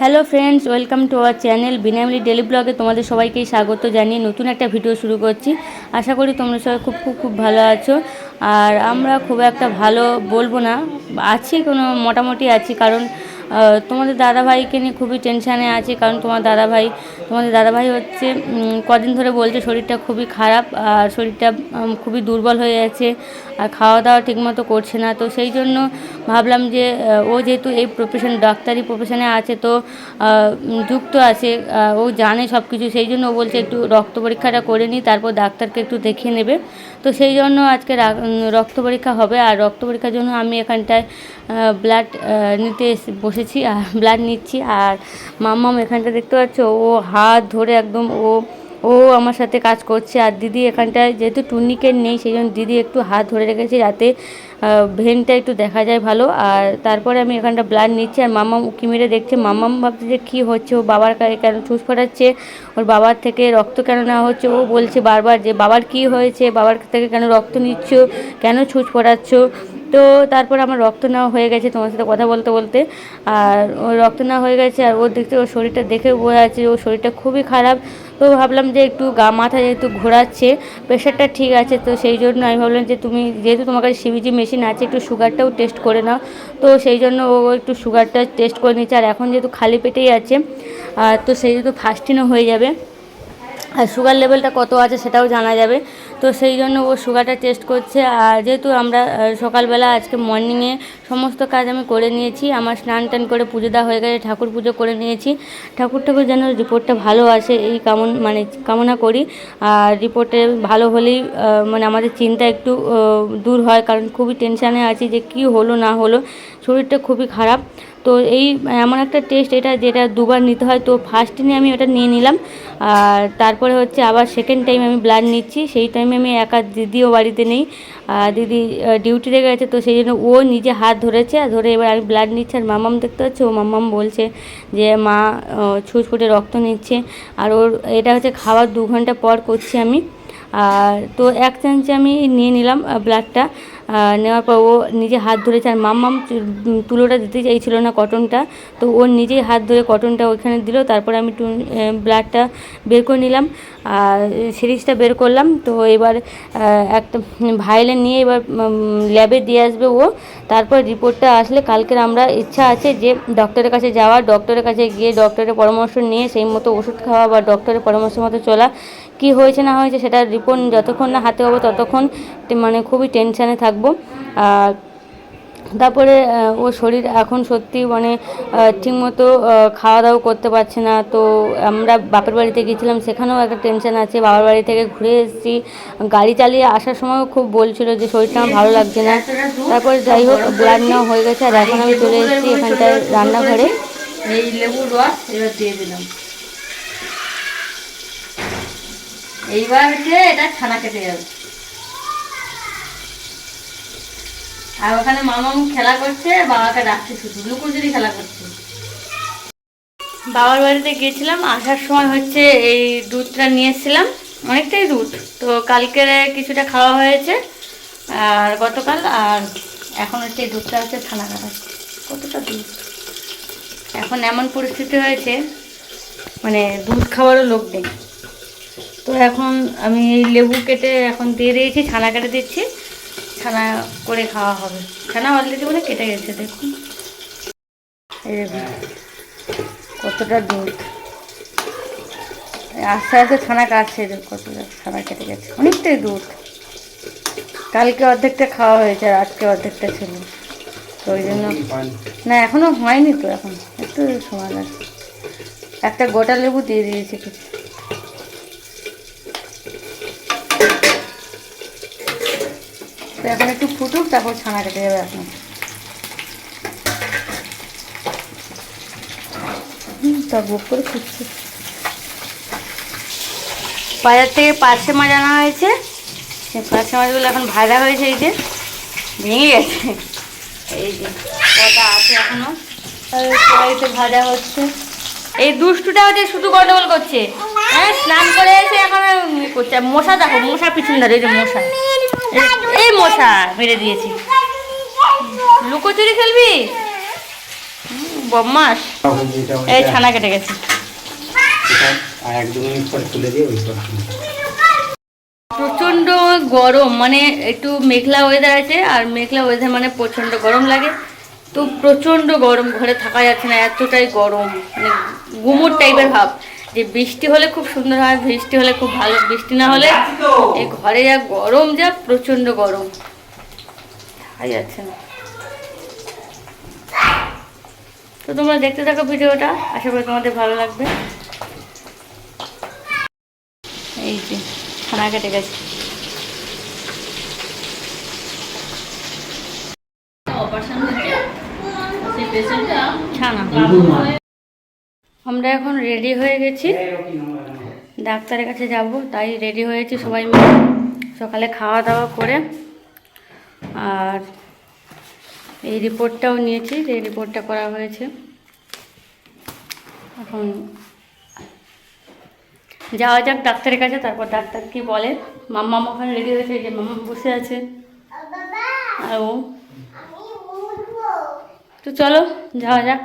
Hello friends welcome to our channel বিনামিলি daily ব্লগে তোমাদের সবাইকেই স্বাগত জানিয়ে নতুন একটা ভিডিও শুরু করছি। আশা করি তোমরা সবাই খুব খুব খুব ভালো আছো। আর আমরা খুব একটা ভালো বলব না, আছি কোনো, মোটামুটি আছি, কারণ তোমাদের দাদাভাইকে নিয়ে খুবই টেনশানে আছি, কারণ তোমার দাদাভাই, তোমাদের দাদাভাই হচ্ছে কদিন ধরে বলছে শরীরটা খুবই খারাপ আর শরীরটা খুবই দুর্বল হয়ে যাচ্ছে আর খাওয়া দাওয়া ঠিকমতো করছে না। তো সেই জন্য ভাবলাম যে ও যেহেতু এই প্রফেশন ডাক্তারি প্রফেশনে আছে, তো যুক্ত আছে ও জানে সব কিছু সেই জন্য ও বলছে একটু রক্ত পরীক্ষাটা করে নিই, তারপর ডাক্তারকে একটু দেখিয়ে নেবে। তো সেই জন্য আজকে রক্ত পরীক্ষা হবে, আর রক্ত পরীক্ষার জন্য আমি এখানটায় ব্লাড নিতে এসে বসেছি আর ব্লাড নিচ্ছি আর মাম্মাম এখানটা দেখতে পাচ্ছ, ও হাত ধরে একদম ও ও আমার সাথে কাজ করছে আর দিদি এখানটায় যেহেতু টুর্নিকেট নেই সেই জন্য দিদি একটু হাত ধরে রেখেছে যাতে ভেনটা একটু দেখা যায় ভালো আর তারপরে আমি এখানটা ব্লাড নিচ্ছি আর মাম্মাম উকি মেরে দেখছে, মাম্মাম ভাবছে যে কী হচ্ছে, ও বাবার কাছে কেন ঠুস ফোটাচ্ছে, ওর বাবার থেকে রক্ত কেন নেওয়া হচ্ছে, ও বলছে বারবার যে বাবার কি হয়েছে, বাবার থেকে কেন রক্ত নিচ্ছ, কেন ছুঁচ ফোটাচ্ছ তো তারপর আমার রক্ত নেওয়া হয়ে গেছে তোমার সাথে কথা বলতে বলতে। আর রক্ত নেওয়া হয়ে গেছে আর ওর দেখতে, ওর শরীরটা দেখে বোঝা যাচ্ছে ওর শরীরটা খুবই খারাপ। তো ভাবলাম যে একটু গা মাথা যেহেতু ঘোরাচ্ছে প্রেশারটা ঠিক আছে, তো সেই জন্য আমি ভাবলাম যে তুমি যেহেতু তোমার কাছে সিবিজি মেশিন আছে, একটু সুগারটাও টেস্ট করে নাও। তো সেই জন্য ও একটু সুগারটা টেস্ট করে নিচ্ছে। আর এখন যেহেতু খালি পেটেই আছে আর তো সেই যেহেতু ফাস্টিনও হয়ে যাবে। আর সুগার লেভেলটা কত আছে সেটাও জানা যাবে। তো সেই জন্য ও সুগারটা টেস্ট করছে। আর যেহেতু আমরা সকালবেলা আজকে মর্নিংয়ে সমস্ত কাজ আমি করে নিয়েছি, আমার স্নান টান করে পুজো দেওয়া হয়ে গেছে, ঠাকুর পুজো করে নিয়েছি। ঠাকুর ঠাকুর যেন রিপোর্টটা ভালো আসে, এই কামন মানে কামনা করি। আর রিপোর্টে ভালো হলেই মানে আমাদের চিন্তা একটু দূর হয়, কারণ খুবই টেনশানে আছি যে কি হলো না হলো। শরীরটা খুবই খারাপ। তো এই, এমন একটা টেস্ট এটা যেটা দুবার নিতে হয়, তো ফার্স্ট দিনে আমি ওটা নিয়ে নিলাম। আর তারপরে হচ্ছে আবার সেকেন্ড টাইম আমি ব্লাড নিচ্ছি, সেই টাইমে আমি একা দিদিও বাড়িতে নেই। দিদি ডিউটিতে গেছে, তো সেই জন্য ও নিজে হাত ধরেছে, আর ধরে এবার আমি ব্লাড নিচ্ছি। আর মামাম দেখতে পাচ্ছি, ও মামাম বলছে যে, মা ছুঁচ ফুটে রক্ত নিচ্ছে। আর ওর, এটা হচ্ছে খাওয়ার দু ঘণ্টা পর করছি আমি। আর তো এক চামচে আমি নিয়ে নিলাম ব্লাডটা নেওয়ার পর ও নিজে হাত ধরেছে। আর মাম্মাম তুলোটা দিতে চাইছিল না কটনটা। তো ও নিজেই হাত ধরে কটনটা ওইখানে দিল। তারপরে আমি ব্লাডটা বের করে নিলাম। আর সিরিজটা বের করলাম। তো এবার একটা ভাইলে নিয়ে এবার ল্যাবে দিয়ে আসবে ও। তারপর রিপোর্টটা আসলে কালকের আমরা ইচ্ছা আছে যে ডক্টরের কাছে যাওয়া। ডক্টরের কাছে গিয়ে ডক্টরের পরামর্শ নিয়ে সেই মতো ওষুধ খাওয়া বা ডক্টরের পরামর্শ মতো চলা। কি হয়েছে না হয়েছে সেটা রিপোর্ট যতক্ষণ না হাতে হবে ততক্ষণ মানে খুবই টেনশানে থাকব। আর তারপরে ওর শরীর এখন সত্যি মানে ঠিকমতো খাওয়া দাওয়া করতে পারছে না। তো আমরা বাপের বাড়িতে গিয়েছিলাম, সেখানেও একটা টেনশন আছে। বাবার বাড়ি থেকে ঘুরে এসেছি। গাড়ি চালিয়ে আসার সময়ও খুব বলছিল যে শরীরটা আমার ভালো লাগছে না। তারপরে যাই হোক ব্লাড নেওয়া হয়ে গেছে। আর এখন আমি চলে এসেছি এখানটায় রান্নাঘরে। এই লেবুর রস এবার দিয়ে দিলাম। এইবার হচ্ছে এটা ছানা কেটে যাবে। আর ওখানে মামাম খেলা করছে, বাবাকে ডাকছে শুধু। লুকোচুরি খেলা করছে। বাবার বাড়িতে গিয়েছিলাম, আসার সময় হচ্ছে এই দুধটা নিয়ে এসেছিলাম অনেকটাই দুধ। তো কালকের কিছুটা খাওয়া হয়েছে, আর গতকাল, আর এখন হচ্ছে এই দুধটা হচ্ছে ছানা কাটা। কতটা দুধ? এখন এমন পরিস্থিতি হয়েছে মানে দুধ খাওয়ারও লোক নেই। তো এখন আমি এই লেবু কেটে এখন দিয়ে দিয়েছি ছানা কেটে দিচ্ছি। ছানা করে খাওয়া হবে। ছানা অলরেডি বলে কেটে গেছে দেখুন। এই কতটা দুধ আস্তে আস্তে ছানা কাটছে কতটা ছানা কেটে গেছে। অনেকটাই দুধ কালকে অর্ধেকটা খাওয়া হয়েছে আর আজকে অর্ধেকটা ছিল। তো ওই জন্য না এখনও হয়নি তো এখন। একটু সময় লাগবে একটা গোটা লেবু দিয়ে দিয়েছি। কিছু তো এখন একটু ফুটুক, তারপর ছানা কেটে যাবে বুক করে বাজার থেকে পার্শে মাছ আনা হয়েছে। সেই পার্শে মাছগুলো এখন ভাজা হয়েছে এই যে, ভেঙে গেছে। এই যে, কটা আছে এখনও। কড়াইতে ভাজা হচ্ছে। এই দুষ্টুটা হচ্ছে শুধু গন্ডগোল করছে। হ্যাঁ স্নান করে এসে এখন করছে। মশা দেখো মশা পিছন ধরে, এই যে মশা। মশা, মেরে দিয়েছি। লুকোচুরি খেলবি? এই ছানা কেটে গেছে। গরম মানে একটু মেঘলা ওয়েদার আছে, আর মেঘলা ওয়েদার মানে প্রচণ্ড গরম লাগে। তো প্রচণ্ড গরম, ঘরে থাকা যাচ্ছে না, এতটাই গরম মানে গুমুট টাইপের ভাব। যে বৃষ্টি হলে খুব সুন্দর হয় বৃষ্টি হলে খুব ভালো। বৃষ্টি না হলে এই ঘরে যা গরম যা প্রচণ্ড গরম। থাকা যাচ্ছে না তো তোমরা দেখতে থাকো ভিডিওটা আশা করি তোমাদের ভালো লাগবে। এই যে ছানা কেটে গেছে। অপারেশন হয়েছে সেই পেশেন্টটা ছানা। আমরা এখন রেডি হয়ে গেছি। ডাক্তারের কাছে যাব তাই রেডি হয়েছি সবাই মিলে। সকালে খাওয়া দাওয়া করে। আর এই রিপোর্টটাও নিয়েছি এই রিপোর্টটা করা হয়েছে। এখন যাওয়া যাক ডাক্তারের কাছে তারপর ডাক্তার কি বলে। মাম্মা ওখানে রেডি হয়েছে যে মাম্মা বসে আছে। আর ও। তো চলো যাওয়া যাক।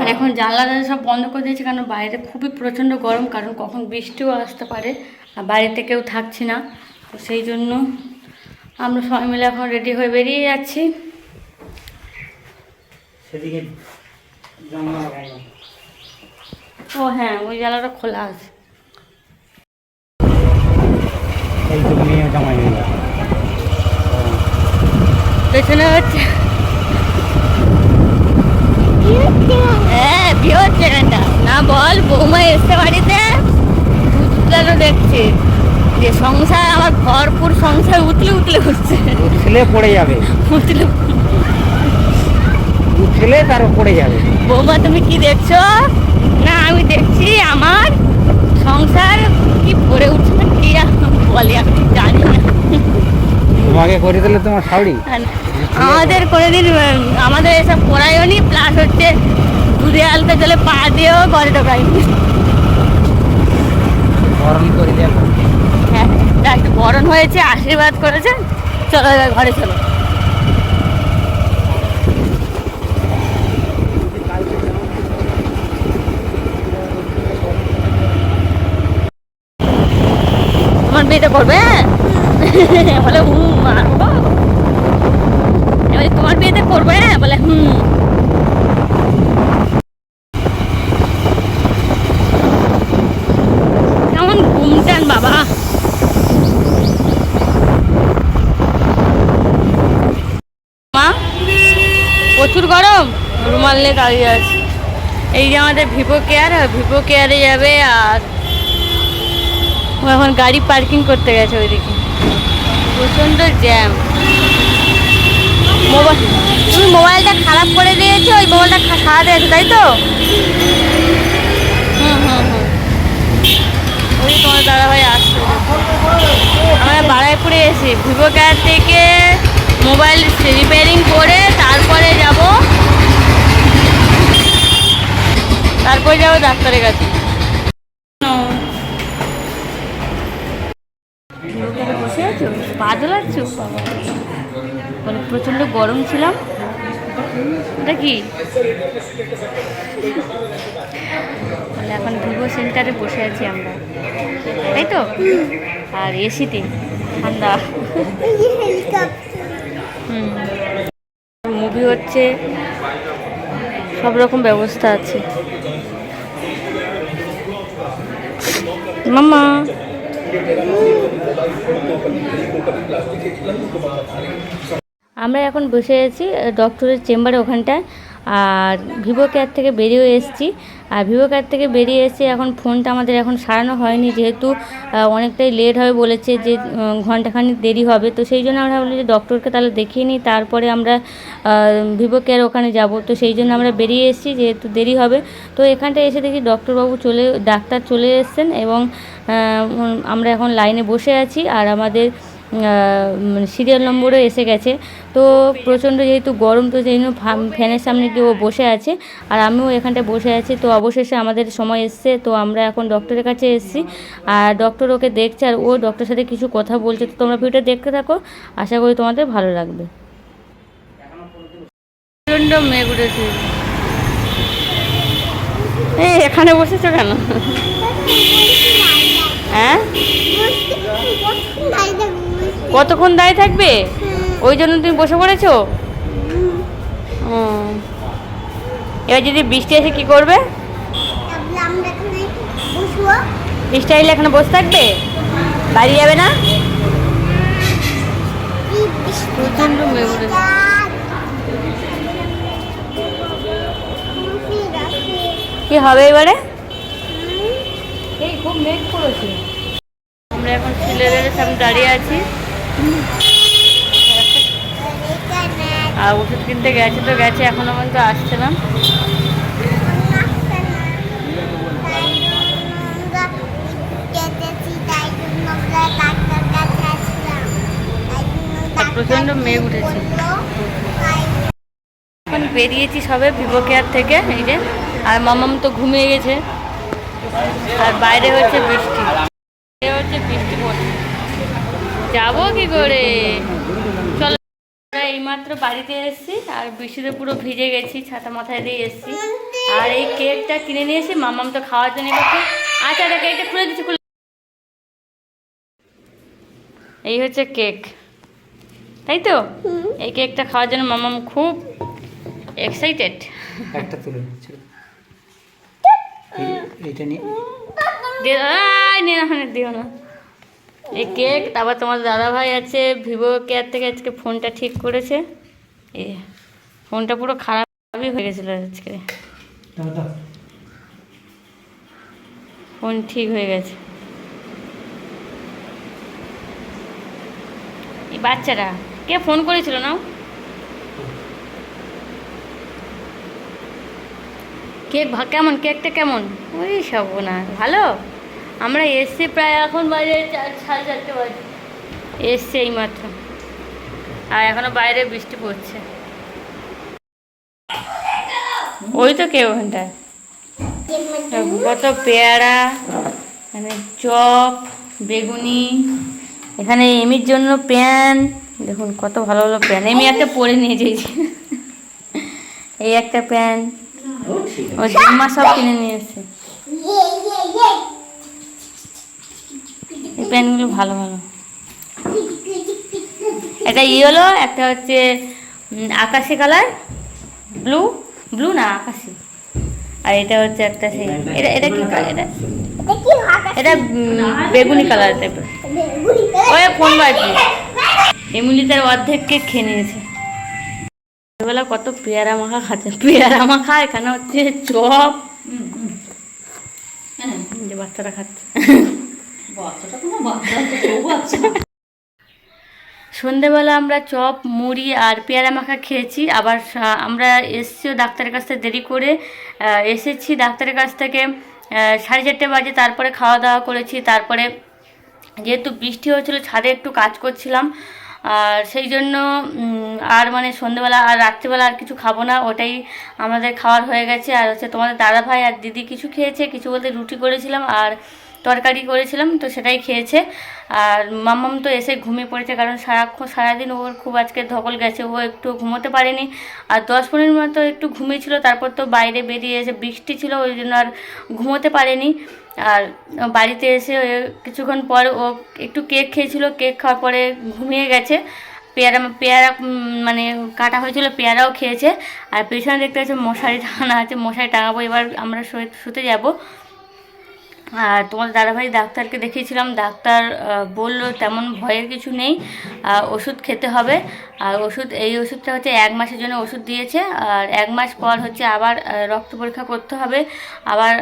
আর এখন জানলা দরজা সব বন্ধ করে দিয়েছে কারণ বাইরে খুবই প্রচণ্ড গরম কারণ কখন বৃষ্টিও আসতে পারে আর বাড়িতে কেউ থাকছি না। তো সেই জন্য আমরা সবাই মিলে এখন রেডি হয়ে বেরিয়ে যাচ্ছি। সেদিকে ও হ্যাঁ ওই জানলাটা খোলা আছে। পেছনে হচ্ছে। হ্যাঁ বিয়ে হচ্ছে না বল বৌমা এসছে বাড়িতে? উতলানো দেখছে। যে সংসার আমার ভরপুর সংসার উতলে উতলে উঠছে। উঠলে পড়ে যাবে। উতলে পড়ে যাবে। বৌমা তুমি কি দেখছ? না আমি দেখছি আমার সংসার কি ভরে উঠছে না কি আর বলে আমি জানি না। তোমাকে করে দিলে তোমার শাড়ি? আর আমাদের কোনোদিন উম, আমাদের এসব পড়াইও নি প্লাস হচ্ছে দুধে আলতে জলে পা দিয়েও ঘরে ঢোকাইনি গরম করে হ্যাঁ একটু বরণ হয়েছে আশীর্বাদ করেছে চলো ঘরে চলো। তোমার বিয়েটা করবে বলে হুম মারবো এবার তোমার বিয়েতে করবে বলে, হুম। কেমন ঘুমটান বাবা। মা, প্রচুর গরম। রুমাল নিয়ে দাঁড়িয়ে আছে। এই যে আমাদের ভিভো কেয়ার, ভিভো কেয়ারে যাবে আর এখন গাড়ি পার্কিং করতে গেছে ওইদিকে। প্রচণ্ড জ্যাম। তুমি মোবাইলটা খারাপ করে দিয়েছ, ওই মোবাইলটা খা- সারাতে আছে তাই তো? হুম হুম হুম। ওই তোমার দাদাভাই আমরা বারাইপুরে ভিভো থেকে মোবাইল রিপেয়ারিং করে তারপরে যাব তারপরে যাব ডাক্তারের কাছে। বলে প্রচণ্ড গরম ছিলাম। এটা কি? বলে এখন ভিভো সেন্টারে বসে আছি আমরা। তাই তো? আর এসিতে ঠান্ডা। হুম। মুভি হচ্ছে, সব রকম ব্যবস্থা আছে। মামা আমরা এখন বসে আছি ডক্টরের চেম্বারে ওখানটায়। আর ভিভো কেয়ার থেকে বেরিয়ে এসেছি। আর ভিভো কেয়ার থেকে বেরিয়ে এসে এখন ফোনটা আমাদের এখন সারানো হয়নি যেহেতু অনেকটাই লেট হবে বলেছে যে উম, ঘন্টাখানিক দেরি হবে। তো সেই জন্য আমরা বলি যে ডক্টরকে তাহলে দেখিয়ে নিই তারপরে আমরা ভিভো কেয়ার ওখানে যাব। তো সেই জন্য আমরা বেরিয়ে এসেছি যেহেতু দেরি হবে। তো এখানটায় এসে দেখি ডক্টরবাবু চলে ডাক্তার চলে এসছেন এবং আমরা এখন লাইনে বসে আছি। আর আমাদের সিরিয়াল নম্বরও এসে গেছে। তো প্রচণ্ড যেহেতু গরম তো সেই জন্য ফ্যানের সামনে গিয়ে ও বসে আছে আর আমিও এখানটায় বসে আছি তো অবশেষে আমাদের সময় এসছে তো আমরা এখন ডক্টরের কাছে এসেছি। আর ডক্টর ওকে দেখছে আর ও ডক্টরের সাথে কিছু কথা বলছে তো তোমরা ভিডিওটা দেখতে থাকো। আশা করি তোমাদের ভালো লাগবে। প্রচণ্ড মেঘ উঠেছে। এই এখানে বসেছো কেন? হ্যাঁ? কতক্ষণ দাঁড়িয়ে থাকবে? ওই জন্য তুমি বসে পড়েছো? ও। এবার যদি বৃষ্টি আসে কি করবে? বৃষ্টি এলে এখানে বসে থাকবে? বাড়ি যাবে না? কি হবে এবারে? এই খুব মেঘ পড়েছে আমরা এখন সিলেটের সামনে দাঁড়িয়ে আছি। আর ওষুধ কিনতে গেছে তো গেছে, এখনও পর্যন্ত আসছে না। প্রচণ্ড মেঘ উঠেছে। এখন বেরিয়েছি সবে ভিভো কেয়ার থেকে, এই যে। আর মামাম তো ঘুমিয়ে গেছে। আর বাইরে হচ্ছে বৃষ্টি বাইরে হচ্ছে বৃষ্টি পড়ছে যাব কি করে? চলো আমরা এইমাত্র বাড়িতে এসেছি আর বৃষ্টিতে পুরো ভিজে গেছি ছাতা মাথায় দিয়ে এসেছি। আর এই কেকটা কিনে নিয়ে এসে মামাম তো খাওয়ার জন্য এবার আচ্ছা এটা কেকটা খুলে দিচ্ছি খুলে এই হচ্ছে কেক। তাই তো? এই কেকটা খাওয়ার জন্য মামাম খুব এক্সাইটেড একটা তুলে এইটা নিয়ে না দিও না। এই কেক তারপর তোমার দাদা ভাই আছে ভিভো কেয়ার থেকে আজকে ফোনটা ঠিক করেছে। এ ফোনটা পুরো খারাপই হয়ে গেছিল আজকে। ফোন ঠিক হয়ে গেছে। এই বাচ্চারা কে ফোন করেছিল না কেক কেমন? কেকটা কেমন? ওই সব না ভালো? আমরা এসছি প্রায় এখন বাজে চার, সাড়ে চারটে বাজে। এসছে এই মাত্র আর এখনও বাইরে বৃষ্টি পড়ছে। ওই তো কে ওখানটায় কত পেয়ারা মানে চপ, বেগুনি, এখানে এমির জন্য প্যান। দেখুন কত ভালো ভালো প্যান। এমি একটা পরে নিয়ে যাইছি। এই একটা প্যান। ও জামা সব কিনে নিয়ে এসছে। এই প্যানগুলো ভালো ভালো। এটা ইয়েলো একটা হচ্ছে আকাশি কালার ব্লু ব্লু না আকাশি। আর এটা হচ্ছে একটা সেই এটা এটা কি এটা এটা বেগুনি কালার টাইপের ওই ফোন বাজছে। এমনি তার অর্ধেক কেক খেয়ে নিয়েছে। বেলা কত পেয়ারা মাখা খাচ্ছে। পেয়ারা মাখা এখানে হচ্ছে চপ। যে বাচ্চারা খাচ্ছে। সন্ধেবেলা আমরা চপ, মুড়ি আর পেয়ারা মাখা খেয়েছি। আবার আমরা এসছিও ডাক্তারের কাছ থেকে দেরি করে এসেছি ডাক্তারের কাছ থেকে সাড়ে চারটে বাজে, তারপরে খাওয়া দাওয়া করেছি। তারপরে যেহেতু বৃষ্টি হয়েছিল, ছাদে একটু কাজ করছিলাম। আর সেই জন্য আর মানে সন্ধেবেলা আর রাত্রিবেলা আর কিছু খাব না, ওটাই আমাদের খাওয়ার হয়ে গেছে। আর হচ্ছে তোমাদের দাদা ভাই আর দিদি কিছু খেয়েছে, কিছু বলতে রুটি করেছিলাম। আর তরকারি করেছিলাম, তো সেটাই খেয়েছে। আর মাম্মাম তো এসে ঘুমিয়ে পড়েছে, কারণ সারাক্ষণ সারাদিন ওর খুব আজকে ধকল গেছে, ও একটু ঘুমোতে পারেনি। আর দশ পনেরো মতো একটু ঘুমিয়েছিল তারপর তো বাইরে বেরিয়ে এসে বৃষ্টি ছিল, ওই জন্য আর ঘুমোতে পারেনি। আর বাড়িতে এসে কিছুক্ষণ পর ও একটু কেক খেয়েছিল, কেক খাওয়ার পরে ঘুমিয়ে গেছে। পেয়ারা পেয়ারা মানে কাটা হয়েছিল, পেয়ারাও খেয়েছে। আর পেছনে দেখতে পাচ্ছি মশারি টাঙানো আছে, মশারি টাঙাবো, এবার আমরা শুতে যাব। আর তোমার দাদাভাই ডাক্তারকে দেখিয়েছিলাম, ডাক্তার বলল তেমন ভয়ের কিছু নেই ওষুধ খেতে হবে। আর ওষুধ, এই ওষুধটা হচ্ছে এক মাসের জন্য ওষুধ দিয়েছে। আর এক মাস পর হচ্ছে আবার রক্ত পরীক্ষা করতে হবে, আবার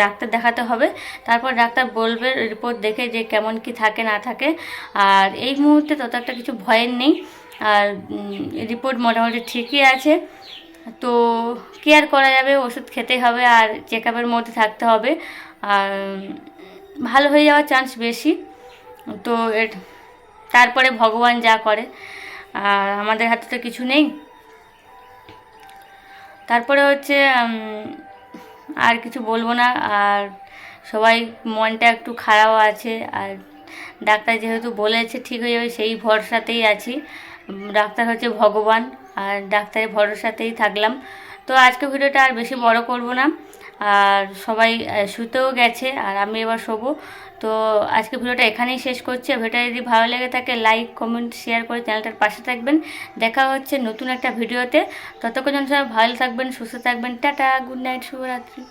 ডাক্তার দেখাতে হবে। তারপর ডাক্তার বলবে রিপোর্ট দেখে যে কেমন কি থাকে, না থাকে। আর এই মুহূর্তে তত একটা কিছু ভয়ের নেই। আর রিপোর্ট মোটামুটি ঠিকই আছে। তো কি আর করা যাবে? ওষুধ খেতেই হবে আর চেক আপের মধ্যে থাকতে হবে। আর ভালো হয়ে যাওয়ার চান্স বেশি। তো এর- তারপরে ভগবান যা করে, আর আমাদের হাতে তো কিছু নেই। তারপরে হচ্ছে আর কিছু বলব না, আর সবাই মনটা একটু খারাপ আছে, আর ডাক্তার যেহেতু বলেছে ঠিক হয়ে যাবে, সেই ভরসাতেই আছি। ডাক্তার হচ্ছে ভগবান, আর ডাক্তারের ভরসাতেই থাকলাম। তো আজকে ভিডিওটা আর বেশি বড় করব না। আর সবাই শুতেও গেছে আর আমি এবার শোবো। তো আজকে ভিডিওটা এখানেই শেষ করছি। ভিডিওটা যদি ভালো লেগে থাকে লাইক কমেন্ট শেয়ার করে চ্যানেলটার পাশে থাকবেন। দেখা হচ্ছে নতুন একটা ভিডিওতে। ততক্ষণ সবাই ভালো থাকবেন, সুস্থ থাকবেন। টাটা গুড নাইট শুভরাত্রি।